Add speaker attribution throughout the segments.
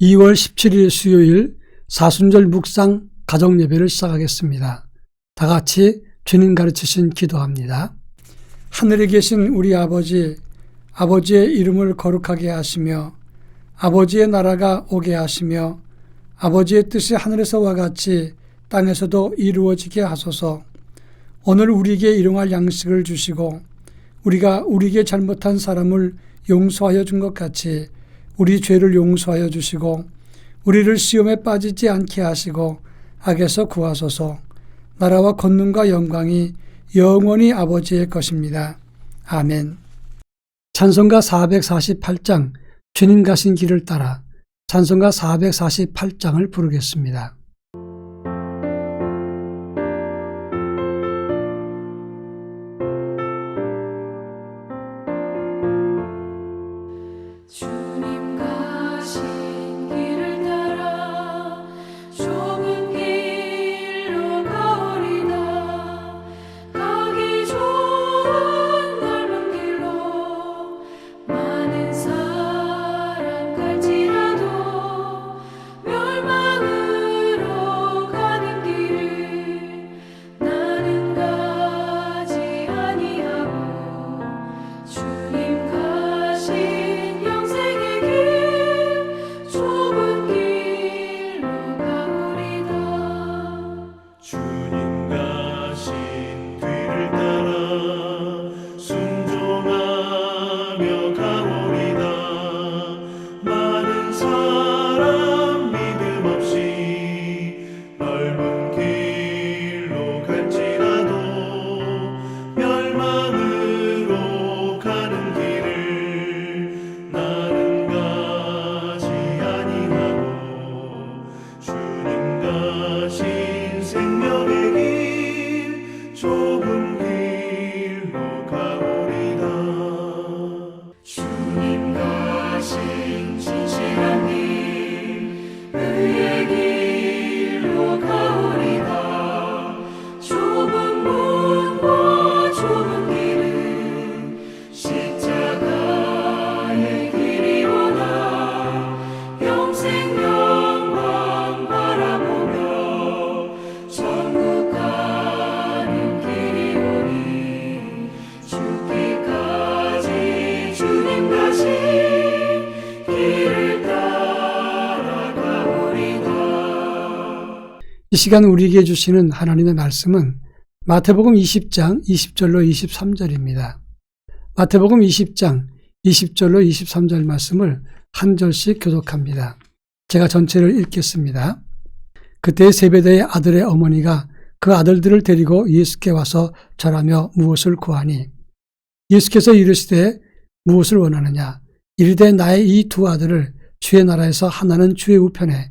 Speaker 1: 2월 17일 수요일 사순절 묵상 가정 예배를 시작하겠습니다. 다 같이 주님 가르치신 기도합니다. 하늘에 계신 우리 아버지, 아버지의 이름을 거룩하게 하시며 아버지의 나라가 오게 하시며 아버지의 뜻이 하늘에서와 같이 땅에서도 이루어지게 하소서. 오늘 우리에게 일용할 양식을 주시고 우리가 우리에게 잘못한 사람을 용서하여 준 것 같이 우리 죄를 용서하여 주시고 우리를 시험에 빠지지 않게 하시고 악에서 구하소서. 나라와 권능과 영광이 영원히 아버지의 것입니다. 아멘. 찬송가 448장 주님 가신 길을 따라 찬송가 448장을 부르겠습니다.
Speaker 2: 주님
Speaker 1: 이 시간 우리에게 주시는 하나님의 말씀은 마태복음 20장 20절로 23절입니다. 마태복음 20장 20절로 23절 말씀을 한 절씩 교독합니다. 제가 전체를 읽겠습니다. 그때 세베대의 아들의 어머니가 그 아들들을 데리고 예수께 와서 절하며 무엇을 구하니 예수께서 이르시되 무엇을 원하느냐 이르되 나의 이 두 아들을 주의 나라에서 하나는 주의 우편에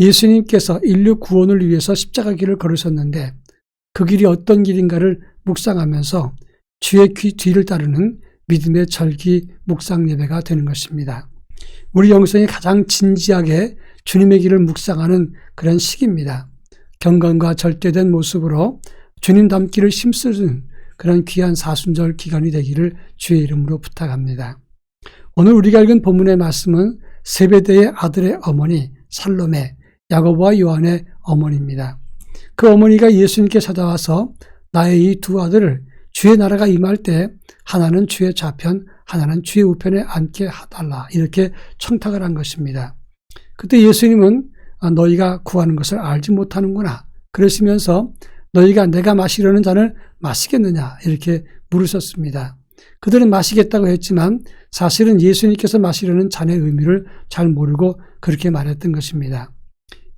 Speaker 1: 예수님께서 인류 구원을 위해서 십자가 길을 걸으셨는데 그 길이 어떤 길인가를 묵상하면서 주의 귀 뒤를 따르는 믿음의 절기 묵상 예배가 되는 것입니다. 우리 영성이 가장 진지하게 주님의 길을 묵상하는 그런 시기입니다. 경건과 절대된 모습으로 주님 닮기를 힘쓰는 그런 귀한 사순절 기간이 되기를 주의 이름으로 부탁합니다. 오늘 우리가 읽은 본문의 말씀은 세베대의 아들의 어머니 살롬의 야고보와 요한의 어머니입니다. 그 어머니가 예수님께 찾아와서 나의 이 두 아들을 주의 나라가 임할 때 하나는 주의 좌편, 하나는 주의 우편에 앉게 하달라 이렇게 청탁을 한 것입니다. 그때 예수님은 아, 너희가 구하는 것을 알지 못하는구나 그러시면서 너희가 내가 마시려는 잔을 마시겠느냐 이렇게 물으셨습니다. 그들은 마시겠다고 했지만 사실은 예수님께서 마시려는 잔의 의미를 잘 모르고 그렇게 말했던 것입니다.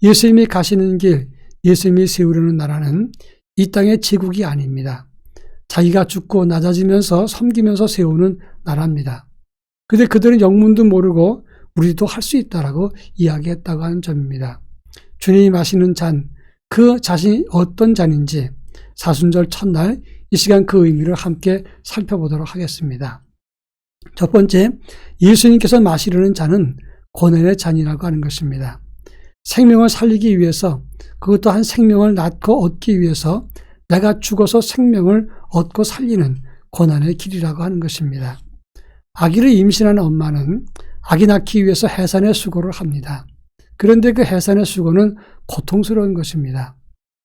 Speaker 1: 예수님이 가시는 길, 예수님이 세우려는 나라는 이 땅의 제국이 아닙니다. 자기가 죽고 낮아지면서 섬기면서 세우는 나라입니다. 근데 그들은 영문도 모르고 우리도 할 수 있다라고 이야기했다고 하는 점입니다. 주님이 마시는 잔, 그 자신이 어떤 잔인지 사순절 첫날 이 시간 그 의미를 함께 살펴보도록 하겠습니다. 첫 번째, 예수님께서 마시려는 잔은 고난의 잔이라고 하는 것입니다. 생명을 살리기 위해서 그것도 한 생명을 낳고 얻기 위해서 내가 죽어서 생명을 얻고 살리는 고난의 길이라고 하는 것입니다. 아기를 임신한 엄마는 아기 낳기 위해서 해산의 수고를 합니다. 그런데 그 해산의 수고는 고통스러운 것입니다.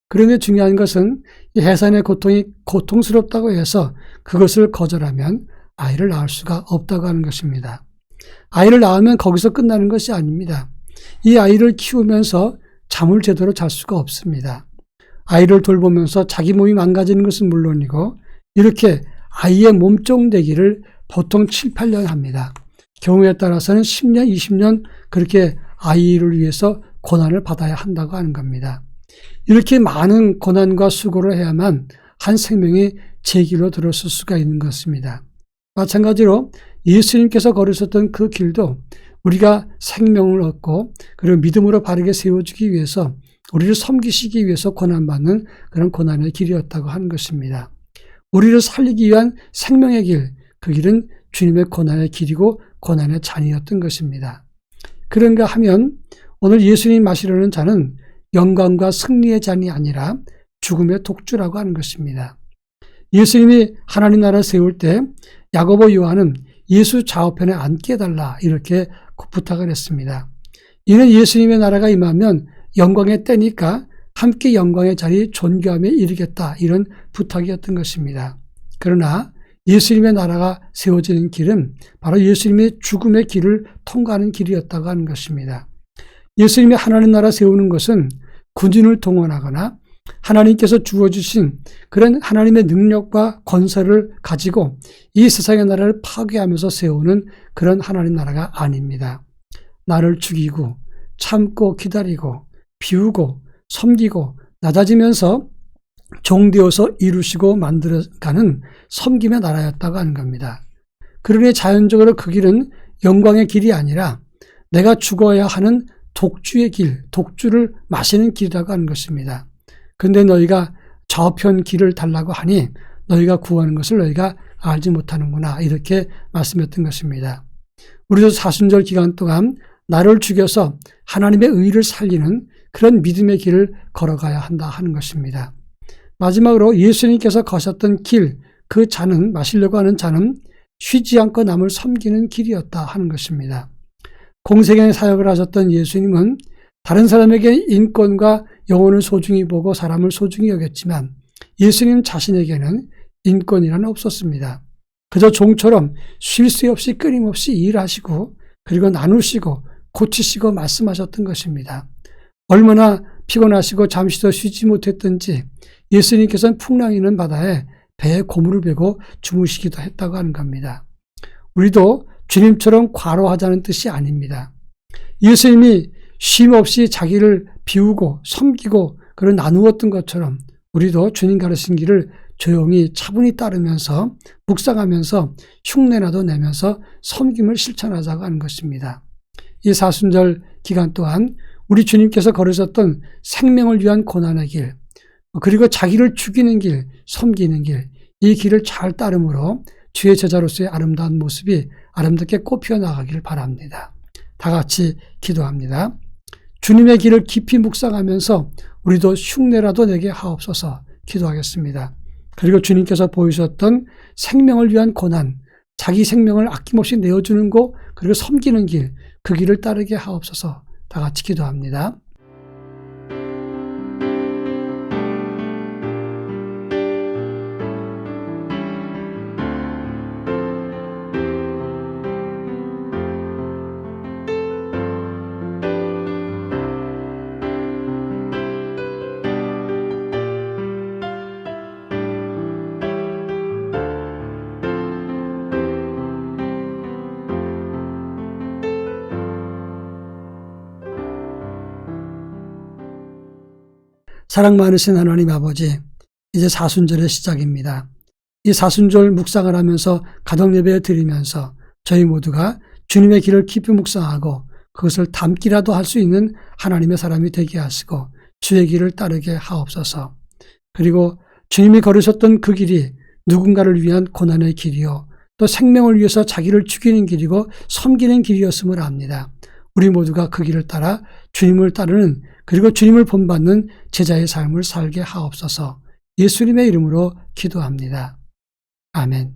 Speaker 1: 그런데 중요한 것은 이 해산의 고통이 고통스럽다고 해서 그것을 거절하면 아이를 낳을 수가 없다고 하는 것입니다. 아이를 낳으면 거기서 끝나는 것이 아닙니다. 이 아이를 키우면서 잠을 제대로 잘 수가 없습니다. 아이를 돌보면서 자기 몸이 망가지는 것은 물론이고 이렇게 아이의 몸종 되기를 보통 7, 8년 합니다. 경우에 따라서는 10년, 20년 그렇게 아이를 위해서 고난을 받아야 한다고 하는 겁니다. 이렇게 많은 고난과 수고를 해야만 한 생명이 제 길로 들어설 수가 있는 것입니다. 마찬가지로 예수님께서 걸으셨던 그 길도 우리가 생명을 얻고 그리고 믿음으로 바르게 세워주기 위해서 우리를 섬기시기 위해서 고난받는 그런 고난의 길이었다고 하는 것입니다. 우리를 살리기 위한 생명의 길, 그 길은 주님의 고난의 길이고 고난의 잔이었던 것입니다. 그런가 하면 오늘 예수님 마시려는 잔은 영광과 승리의 잔이 아니라 죽음의 독주라고 하는 것입니다. 예수님이 하나님 나라 세울 때 야고보 요한은 예수 좌우편에 앉게 해달라 이렇게 부탁을 했습니다. 이는 예수님의 나라가 임하면 영광의 때니까 함께 영광의 자리 존귀함에 이르겠다 이런 부탁이었던 것입니다. 그러나 예수님의 나라가 세워지는 길은 바로 예수님의 죽음의 길을 통과하는 길이었다고 하는 것입니다. 예수님이 하나님 나라 세우는 것은 군인을 동원하거나 하나님께서 주어주신 그런 하나님의 능력과 권세를 가지고 이 세상의 나라를 파괴하면서 세우는 그런 하나님 나라가 아닙니다. 나를 죽이고 참고 기다리고 비우고 섬기고 낮아지면서 종되어서 이루시고 만들어가는 섬김의 나라였다고 하는 겁니다. 그러니 자연적으로 그 길은 영광의 길이 아니라 내가 죽어야 하는 독주의 길, 독주를 마시는 길이라고 하는 것입니다. 근데 너희가 저편 길을 달라고 하니 너희가 구하는 것을 너희가 알지 못하는구나. 이렇게 말씀했던 것입니다. 우리도 사순절 기간 동안 나를 죽여서 하나님의 의를 살리는 그런 믿음의 길을 걸어가야 한다 하는 것입니다. 마지막으로 예수님께서 거셨던 길, 그 잔은, 마시려고 하는 잔은 쉬지 않고 남을 섬기는 길이었다 하는 것입니다. 공생의 사역을 하셨던 예수님은 다른 사람에게 인권과 영혼을 소중히 보고 사람을 소중히 여겼지만 예수님 자신에게는 인권이란 없었습니다. 그저 종처럼 쉴 새 없이 끊임없이 일하시고 그리고 나누시고 고치시고 말씀하셨던 것입니다. 얼마나 피곤하시고 잠시도 쉬지 못했던지 예수님께서는 풍랑이는 바다에 배에 고무를 베고 주무시기도 했다고 하는 겁니다. 우리도 주님처럼 과로하자는 뜻이 아닙니다. 예수님이 쉼 없이 자기를 비우고 섬기고 그런 나누었던 것처럼 우리도 주님 가르친 길을 조용히 차분히 따르면서 묵상하면서 흉내나도 내면서 섬김을 실천하자고 하는 것입니다. 이 사순절 기간 동안 우리 주님께서 걸으셨던 생명을 위한 고난의 길, 그리고 자기를 죽이는 길, 섬기는 길, 이 길을 잘 따름으로 주의 제자로서의 아름다운 모습이 아름답게 꽃피어 나가기를 바랍니다. 다 같이 기도합니다. 주님의 길을 깊이 묵상하면서 우리도 흉내라도 내게 하옵소서 기도하겠습니다. 그리고 주님께서 보이셨던 생명을 위한 고난, 자기 생명을 아낌없이 내어주는 곳, 그리고 섬기는 길, 그 길을 따르게 하옵소서 다 같이 기도합니다. 사랑 많으신 하나님 아버지, 이제 사순절의 시작입니다. 이 사순절 묵상을 하면서 가정 예배 드리면서 저희 모두가 주님의 길을 깊이 묵상하고 그것을 담기라도 할 수 있는 하나님의 사람이 되게 하시고 주의 길을 따르게 하옵소서. 그리고 주님이 걸으셨던 그 길이 누군가를 위한 고난의 길이요. 또 생명을 위해서 자기를 죽이는 길이고 섬기는 길이었음을 압니다. 우리 모두가 그 길을 따라 주님을 따르는 그리고 주님을 본받는 제자의 삶을 살게 하옵소서. 예수님의 이름으로 기도합니다. 아멘.